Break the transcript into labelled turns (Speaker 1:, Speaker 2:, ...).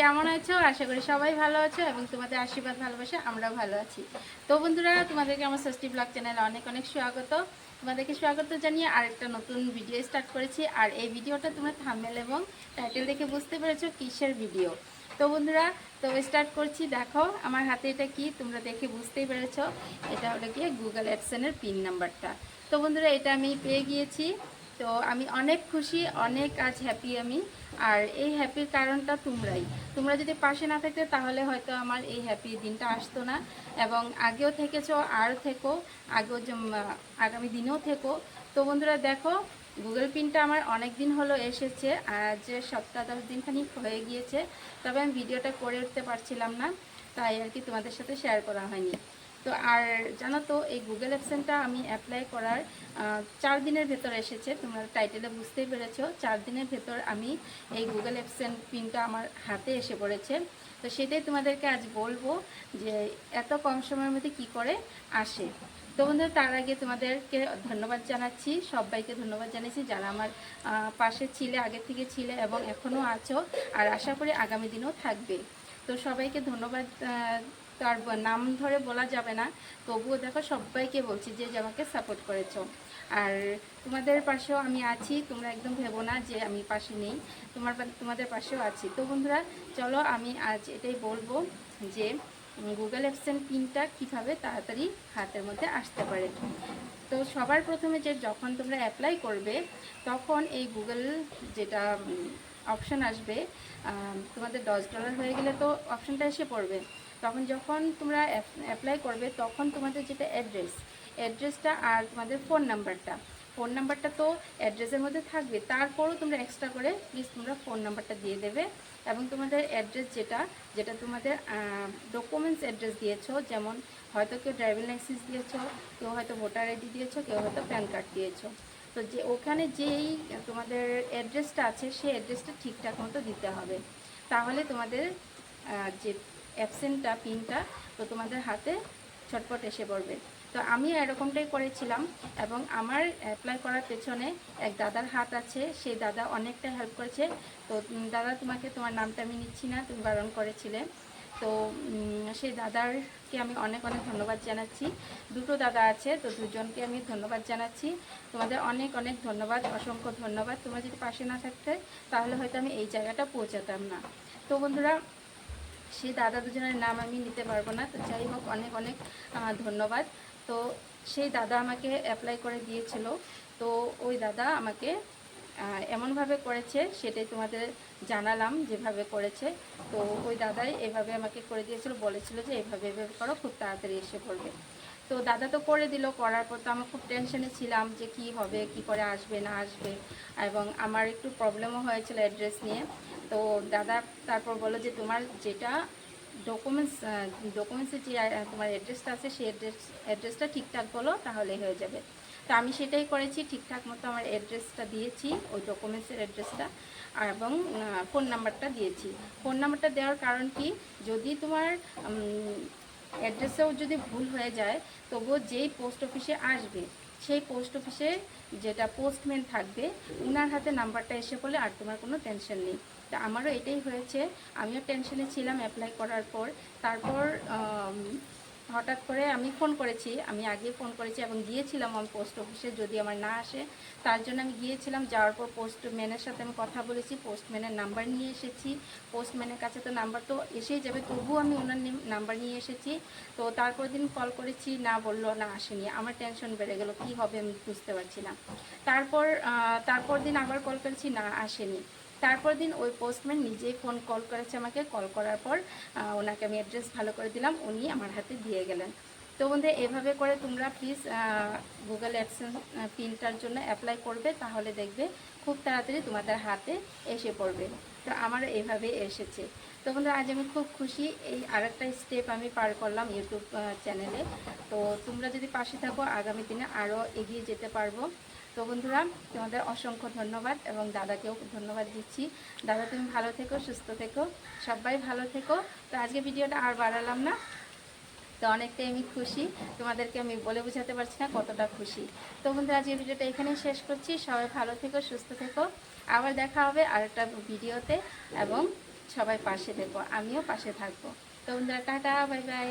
Speaker 1: কেমন আছো? আশা করি সবাই ভালো আছো এবং তোমাদের আশীর্বাদ, ভালোবাসা, আমরাও ভালো আছি। তো বন্ধুরা, তোমাদেরকে আমার ষষ্ঠী ব্লগ চ্যানেলে অনেক অনেক স্বাগত। তোমাদেরকে স্বাগত জানিয়ে আরেকটা নতুন ভিডিও স্টার্ট করেছি। আর এই ভিডিওটা তোমরা থামেল এবং টাইটেল দেখে বুঝতে পেরেছ কিসের ভিডিও তো বন্ধুরা, তো স্টার্ট করছি। দেখো, আমার হাতে এটা কি? তোমরা দেখে বুঝতেই পেরেছ। এটা হলো গিয়ে গুগল অ্যাপসেনের পিন নাম্বারটা তো বন্ধুরা, এটা আমি পেয়ে গিয়েছি। তো আমি অনেক খুশি, অনেক আজ হ্যাপি আমি। আর এই হ্যাপির কারণটা তোমরাই। তোমরা যদি পাশে না থাকতে, তাহলে হয়তো আমার এই হ্যাপি দিনটা আসতো না। এবং আগেও থেকেছো, আর থেকো। আগেও আগামী দিনেও থেকো। তো বন্ধুরা, দেখো গুগল পিনটা আমার অনেক দিন হলো এসেছে। আজ সপ্তাহ দশ দিনখানি হয়ে গিয়েছে। তবে আমি ভিডিওটা করে উঠতে পারছিলাম না। তাই আর কি তোমাদের সাথে শেয়ার করা হয়নি। তো আর জানো তো, এই গুগল অ্যাপসেনটা আমি অ্যাপ্লাই করার চার দিনের ভেতর এসেছে, তোমরা টাইটেলে বুঝতেই পেরেছ, চার দিনের ভেতর আমি এই গুগল অ্যাপসেন পিনটা আমার হাতে এসে পড়েছে। তো সেটাই তোমাদেরকে আজ বলব যে এত কম সময়ের মধ্যে কি করে আসে। তো বন্ধুরা, তার আগে তোমাদেরকে ধন্যবাদ জানাচ্ছি, সবাইকে ধন্যবাদ জানাচ্ছি যারা আমার পাশে ছিলে, আগে থেকে ছিলে এবং এখনও আছো, আর আশা করি আগামী দিনেও থাকবে। তো সবাইকে ধন্যবাদ তার নাম ধরে বলা যাবে না। তবুও দেখো সবাইকে বলছি যে আমাকে সাপোর্ট করেছ। আর তোমাদের পাশেও আমি আছি, তোমরা একদম ভেবো না যে আমি পাশে নেই। তোমার তোমাদের পাশেও আছি। তো বন্ধুরা, চলো আমি আজ এটাই বলব যে গুগল অ্যাপসেন পিনটা কীভাবে তাড়াতাড়ি হাতের মধ্যে আসতে পারে। তো সবার প্রথমে যে যখন তোমরা অ্যাপ্লাই করবে, তখন এই গুগল যেটা অপশান আসবে তোমাদের দশ ডলার হয়ে গেলে তো অপশানটা এসে পড়বে। তখন যখন তোমরা অ্যাপ্লাই করবে, তখন তোমাদের যেটা অ্যাড্রেস অ্যাড্রেসটা আর তোমাদের ফোন নাম্বারটা ফোন নাম্বারটা তো অ্যাড্রেসের মধ্যে থাকবে, তারপরও তোমরা এক্সট্রা করে প্লিজ তোমরা ফোন নাম্বারটা দিয়ে দেবে এবং তোমাদের অ্যাড্রেস যেটা যেটা তোমাদের ডকুমেন্টস অ্যাড্রেস দিয়েছ, যেমন হয়তো কেউ ড্রাইভিং লাইসেন্স দিয়েছ, কেউ হয়তো ভোটার আইডি দিয়েছ, কেউ হয়তো প্যান কার্ড দিয়েছ। তো যে ওখানে যেই তোমাদের অ্যাড্রেসটা আছে, সেই অ্যাড্রেসটা ঠিকঠাক মতো দিতে হবে। তাহলে তোমাদের যে অ্যাবসেন্টটা পিনটা তো তোমাদের হাতে ছটপট এসে পড়বে। তো আমি এরকমটাই করেছিলাম এবং আমার অ্যাপ্লাই করার পেছনে এক দাদার হাত আছে, সেই দাদা অনেকটা হেল্প করেছে। তো দাদা তোমাকে, তোমার নামটা আমি নিচ্ছি না, তুমি বারণ করেছিলে। তো সেই দাদারকে আমি অনেক অনেক ধন্যবাদ জানাচ্ছি। দুটো দাদা আছে, তো দুজনকে আমি ধন্যবাদ জানাচ্ছি। তোমাদের অনেক অনেক ধন্যবাদ, অসংখ্য ধন্যবাদ। তোমরা যদি পাশে না থাকতে, তাহলে হয়তো আমি এই জায়গাটা পৌঁছাতাম না। তো বন্ধুরা, সেই দাদা দুজনের নাম আমি নিতে পারব না। তো যাই হোক, অনেক অনেক ধন্যবাদ। তো সেই দাদা আমাকে অ্যাপ্লাই করে দিয়েছিল। তো ওই দাদা আমাকে এমনভাবে করেছে, সেটাই তোমাদের জানালাম যেভাবে করেছে। তো ওই দাদাই এভাবে আমাকে করে দিয়েছিল, বলেছিল যে এভাবে এভাবে করো, খুব তাড়াতাড়ি এসে পড়বে। তো দাদা তো করে দিল, করার পর তো আমি খুব টেনশনে ছিলাম যে কি হবে, কি করে আসবে, না আসবে। এবং আমার একটু প্রবলেমও হয়েছিল অ্যাড্রেস নিয়ে। তো দাদা তারপর বলো যে তোমার যেটা ডকুমেন্টস ডকুমেন্টসের যে তোমার অ্যাড্রেসটা আছে, সেই অ্যাড্রেস অ্যাড্রেসটা ঠিকঠাক বলো, তাহলেই হয়ে যাবে। তো আমি সেটাই করেছি, ঠিকঠাক মতো আমার অ্যাড্রেসটা দিয়েছি, ওই ডকুমেন্টসের অ্যাড্রেসটা এবং ফোন নাম্বারটা দিয়েছি। ফোন নাম্বারটা দেওয়ার কারণ কি? যদি তোমার অ্যাড্রেসেও যদি ভুল হয়ে যায়, তবুও যেই পোস্ট অফিসে আসবে, সেই পোস্ট অফিসে যেটা পোস্টম্যান থাকবে, উনার হাতে নাম্বারটা এসে পড়লে আর তোমার কোনো টেনশন নেই। তা আমারও এটাই হয়েছে, আমিও টেনশনে ছিলাম অ্যাপ্লাই করার পর। তারপর হঠাৎ করে আমি ফোন করেছি, আমি আগে ফোন করেছি এবং গিয়েছিলাম আমি পোস্ট অফিসে যদি আমার না আসে। তার জন্য আমি গিয়েছিলাম, যাওয়ার পর পোস্টম্যানের সাথে আমি কথা বলেছি, পোস্টম্যানের নাম্বার নিয়ে এসেছি। পোস্টম্যানের কাছে তো নাম্বার তো এসেই যাবে, তবুও আমি ওনার নাম্বার নিয়ে এসেছি। তো তারপর দিন কল করেছি, না বলল, না আসেনি। আমার টেনশন বেড়ে গেল, কি হবে আমি বুঝতে পারছি না। তারপর তারপর দিন আবার কল করেছি, না আসেনি। তারপর দিন ওই পোস্টম্যান নিজেই ফোন কল করেছে আমাকে। কল করার পর ওনাকে আমি অ্যাড্রেস ভালো করে দিলাম। উনি আমার হাতে দিয়ে গেলেন। তো বন্ধু এভাবে করে তোমরা প্লিজ গুগল অ্যাডসেন্স পিনটার জন্য অ্যাপ্লাই করবে। তাহলে দেখবে খুব তাড়াতাড়ি তোমাদের হাতে এসে পড়বে। তো আমার এভাবে এসেছে। তো বন্ধু আজ আমি খুব খুশি। এই আরেকটা স্টেপ আমি পার করলাম ইউটিউব চ্যানেলে তো তোমরা যদি পাশে থাকো, আগামী দিনে আরও এগিয়ে যেতে পারব। তো বন্ধুরা, তোমাদের অসংখ্য ধন্যবাদ এবং দাদাকেও ধন্যবাদ দিচ্ছি। দাদা, তুমি ভালো থেকো, সুস্থ থেকো, সবাই ভালো থেকো। তো আজকে ভিডিওটা আর বাড়ালাম না। তো অনেকটাই আমি খুশি। তোমাদেরকে আমি বলে বোঝাতে পারছি না কতটা খুশি। তো বন্ধুরা, আজকে ভিডিওটা এখানেই শেষ করছি। সবাই ভালো থেকো, সুস্থ থেকো। আবার দেখা হবে আরেকটা ভিডিওতে এবং সবাই পাশে দেখো আমিও পাশে থাকব। তো বন্ধুরা, টাটা, বাই বাই।